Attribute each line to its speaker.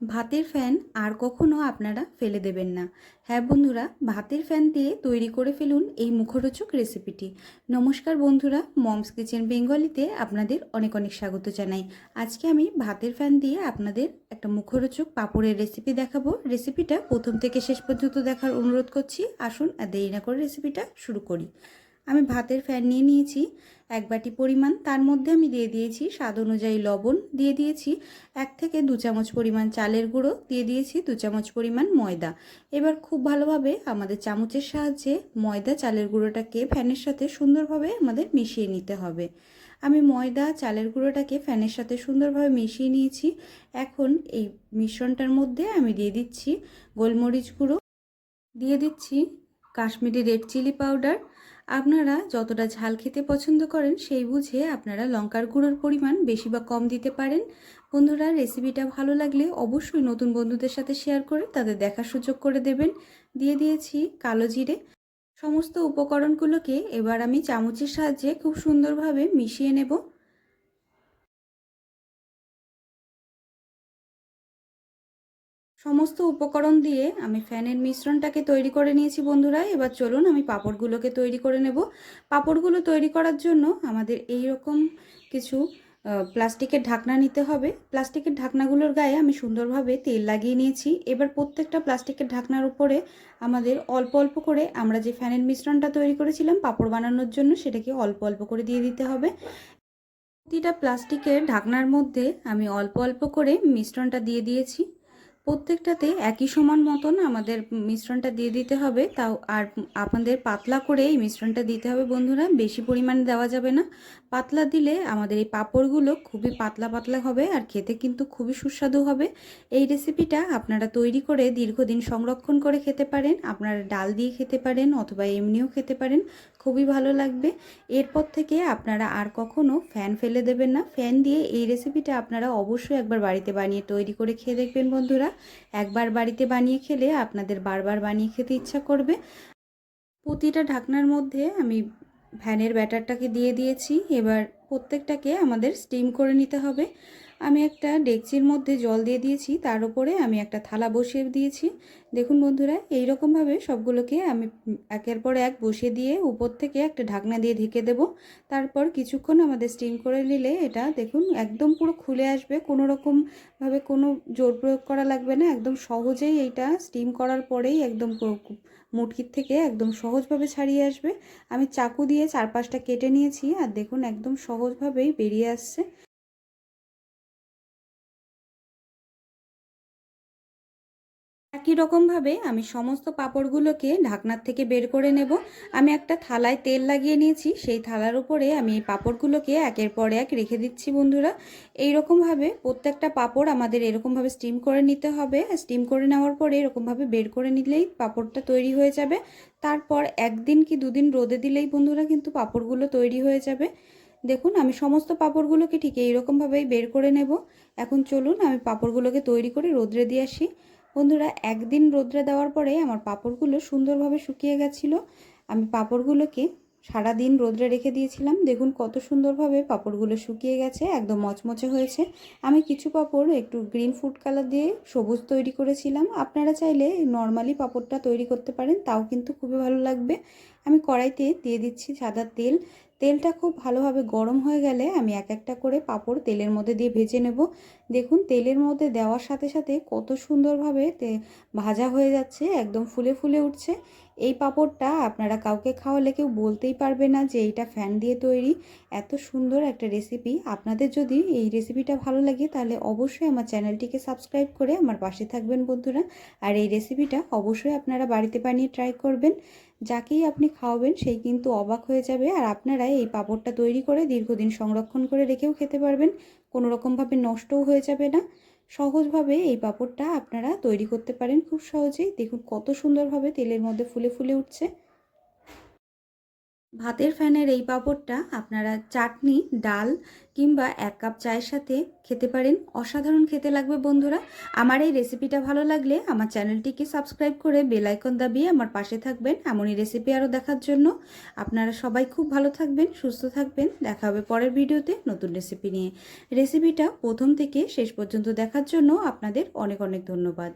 Speaker 1: ভাতের ফ্যান আর কখনো আপনারা ফেলে দেবেন না। হ্যাঁ বন্ধুরা, ভাতের ফ্যান দিয়ে তৈরি করে ফেলুন এই মুখরোচক রেসিপিটি। নমস্কার বন্ধুরা, মমস কিচেন বেঙ্গলিতে আপনাদের অনেক অনেক স্বাগত জানাই। আজকে আমি ভাতের ফ্যান দিয়ে আপনাদের একটা মুখরোচক পাপড়ের রেসিপি দেখাবো। রেসিপিটা প্রথম থেকে শেষ পর্যন্ত দেখার অনুরোধ করছি। আসুন আর দেরি না করে রেসিপিটা শুরু করি। আমি ভাতের ফ্যান নিয়ে নিয়েছি, এক বাটি পরিমাণ। তার মধ্যে আমি দিয়ে দিয়েছি স্বাদ অনুযায়ী লবণ, দিয়ে দিয়েছি এক থেকে দু চামচ পরিমাণ চালের গুঁড়ো, দিয়ে দিয়েছি দু চামচ পরিমাণ ময়দা। এবার খুব ভালোভাবে আমাদের চামচের সাহায্যে ময়দা, চালের গুঁড়োটাকে ফ্যানের সাথে সুন্দরভাবে আমাদের মিশিয়ে নিতে হবে। আমি ময়দা, চালের গুঁড়োটাকে ফ্যানের সাথে সুন্দরভাবে মিশিয়ে নিয়েছি। এখন এই মিশ্রণটার মধ্যে আমি দিয়ে দিচ্ছি গোলমরিচ গুঁড়ো। দিয়ে দিচ্ছি কাশ্মীরি রেড চিলি পাউডার। আপনারা যতটা ঝাল খেতে পছন্দ করেন সেই বুঝে আপনারা লঙ্কার গুঁড়োর পরিমাণ বেশি বা কম দিতে পারেন। বন্ধুরা রেসিপিটা ভালো লাগলে অবশ্যই নতুন বন্ধুদের সাথে শেয়ার করে তাদের দেখার সুযোগ করে দেবেন। দিয়ে দিয়েছি কালো জিরে। সমস্ত উপকরণগুলোকে এবার আমি চামচের সাহায্যে খুব সুন্দরভাবে মিশিয়ে নেব। সমস্ত উপকরণ দিয়ে আমি ফ্যানের মিশ্রণটাকে তৈরি করে নিয়েছি বন্ধুরা। এবার চলুন আমি পাপড়গুলোকে তৈরি করে নেব। পাপড়গুলো তৈরি করার জন্য আমাদের এই রকম কিছু প্লাস্টিকের ঢাকনা নিতে হবে। প্লাস্টিকের ঢাকনাগুলোর গায়ে আমি সুন্দরভাবে তেল লাগিয়ে নিয়েছি। এবার প্রত্যেকটা প্লাস্টিকের ঢাকনার উপরে আমাদের অল্প অল্প করে আমরা যে ফ্যানের মিশ্রণটা তৈরি করেছিলাম পাঁপড় বানানোর জন্য সেটাকে অল্প অল্প করে দিয়ে দিতে হবে। প্রতিটা প্লাস্টিকের ঢাকনার মধ্যে আমি অল্প অল্প করে মিশ্রণটা দিয়ে দিয়েছি। প্রত্যেকটাতে একই সমান মতন আমাদের মিশ্রণটা দিয়ে দিতে হবে। তাও আর আপনাদের পাতলা করে এই মিশ্রণটা দিতে হবে বন্ধুরা, বেশি পরিমাণে দেওয়া যাবে না। পাতলা দিলে আমাদের এই পাঁপড়গুলো খুবই পাতলা পাতলা হবে আর খেতে কিন্তু খুবই সুস্বাদু হবে। এই রেসিপিটা আপনারা তৈরি করে দীর্ঘদিন সংরক্ষণ করে খেতে পারেন, আপনারা ডাল দিয়ে খেতে পারেন অথবা এমনিও খেতে পারেন। খুবই ভালো লাগবে। এরপর থেকে আপনারা আর কখনো ফ্যান ফেলে দেবেন না। ফ্যান দিয়ে এই রেসিপিটা আপনারা অবশ্যই একবার বাড়িতে বানিয়ে তৈরি করে খেয়ে দেখবেন বন্ধুরা। একবার বাড়িতে বানিয়ে খেলে আপনাদের বারবার বানিয়ে খেতে ইচ্ছা করবে। প্রতিটা ঢাকনার মধ্যে আমি ফ্যানের ব্যাটারটাকে দিয়ে দিয়েছি। এবার প্রত্যেকটাকে আমাদের স্টিম করে নিতে হবে। আমি একটা ডেকচির মধ্যে জল দিয়ে দিয়েছি, তার উপরে আমি একটা থালা বসিয়ে দিয়েছি। দেখুন বন্ধুরা এই রকমভাবে সবগুলোকে আমি একের পর এক বসিয়ে দিয়ে উপর থেকে একটা ঢাকনা দিয়ে ঢেকে দেব। তারপর কিছুক্ষণ আমাদের স্টিম করে নিলে এটা দেখুন একদম পুরো খুলে আসবে। কোনো রকমভাবে কোনো জোর প্রয়োগ করা লাগবে না, একদম সহজেই এইটা স্টিম করার পরেই একদম মুটকির থেকে একদম সহজভাবে ছাড়িয়ে আসবে। আমি চাকু দিয়ে চারপাশটা কেটে নিয়েছি আর দেখুন একদম সহজভাবেই বেরিয়ে আসছে। একই রকমভাবে আমি সমস্ত পাঁপড়গুলোকে ঢাকনার থেকে বের করে নেব। আমি একটা থালায় তেল লাগিয়ে নিয়েছি। সেই থালার উপরে আমি এই পাঁপড়গুলোকে একের পর এক রেখে দিচ্ছি বন্ধুরা। এই রকমভাবে প্রত্যেকটা পাঁপড় আমাদের এরকমভাবে স্টিম করে নিতে হবে। স্টিম করে নেওয়ার পরে এরকমভাবে বের করে নিলেই পাঁপড়টা তৈরি হয়ে যাবে। তারপর একদিন কি দুদিন রোদে দিলেই বন্ধুরা কিন্তু পাঁপড়গুলো তৈরি হয়ে যাবে। দেখুন, আমি সমস্ত পাঁপড়গুলোকে ঠিক এইরকমভাবেই বের করে নেব। এখন চলুন, আমি পাঁপড়গুলোকে তৈরি করে রোদ্রে দিয়ে আসি। বন্ধুরা, একদিন রোদ্রে দেওয়ার পরে আমার পাঁপড়গুলো সুন্দরভাবে শুকিয়ে গেছিল। আমি পাঁপড়গুলোকে সারা দিন রোদ্রে রেখে দিয়েছিলাম। দেখুন কত সুন্দরভাবে পাঁপড়গুলো শুকিয়ে গেছে, একদম মচমচে হয়েছে। আমি কিছু পাঁপড় একটু গ্রিন ফুড কালার দিয়ে সবুজ তৈরি করেছিলাম। আপনারা চাইলে নর্মালি পাঁপড়টা তৈরি করতে পারেন, তাও কিন্তু খুবই ভালো লাগবে। আমি কড়াইতে দিয়ে দিচ্ছি সাদা তেল। তেলটা খুব ভালোভাবে গরম হয়ে গেলে আমি এক একটা করে পাঁপড় তেলের মধ্যে দিয়ে ভেজে নেব। দেখুন, তেলের মধ্যে দেওয়ার সাথে সাথে কত সুন্দরভাবে ভাজা হয়ে যাচ্ছে, একদম ফুলে ফুলে উঠছে। এই পাঁপড়টা আপনারা কাউকে খাওয়ালে কেউ বলতেই পারবে না যে এইটা ফ্যান দিয়ে তৈরি। এত সুন্দর একটা রেসিপি আপনাদের যদি এই রেসিপিটা ভালো লাগে, তাহলে অবশ্যই আমার চ্যানেলটিকে সাবস্ক্রাইব করে আমার পাশে থাকবেন বন্ধুরা। আর এই রেসিপিটা অবশ্যই আপনারা বাড়িতে বানিয়ে ট্রাই করবেন। যাকেই আপনি খাওয়াবেন সেই কিন্তু অবাক হয়ে যাবে। আর আপনারা এই পাঁপড়টা তৈরি করে দীর্ঘদিন সংরক্ষণ করে রেখেও খেতে পারবেন। কোনো রকমভাবে নষ্টও হয়ে যাবে না। সহজভাবে এই পাঁপড়টা আপনারা তৈরি করতে পারেন খুব সহজেই। দেখুন কত সুন্দরভাবে তেলের মধ্যে ফুলে ফুলে উঠছে। ভাতের ফ্যানের এই পাঁপড়টা আপনারা চাটনি, ডাল কিংবা এক কাপ চায়ের সাথে খেতে পারেন। অসাধারণ খেতে লাগবে বন্ধুরা। আমার এই রেসিপিটা ভালো লাগলে আমার চ্যানেলটিকে সাবস্ক্রাইব করে বেল আইকন দাবিয়ে আমার পাশে থাকবেন এমনই রেসিপি আরও দেখার জন্য। আপনারা সবাই খুব ভালো থাকবেন, সুস্থ থাকবেন। দেখা হবে পরের ভিডিওতে নতুন রেসিপি নিয়ে। রেসিপিটা প্রথম থেকে শেষ পর্যন্ত দেখার জন্য আপনাদের অনেক অনেক ধন্যবাদ।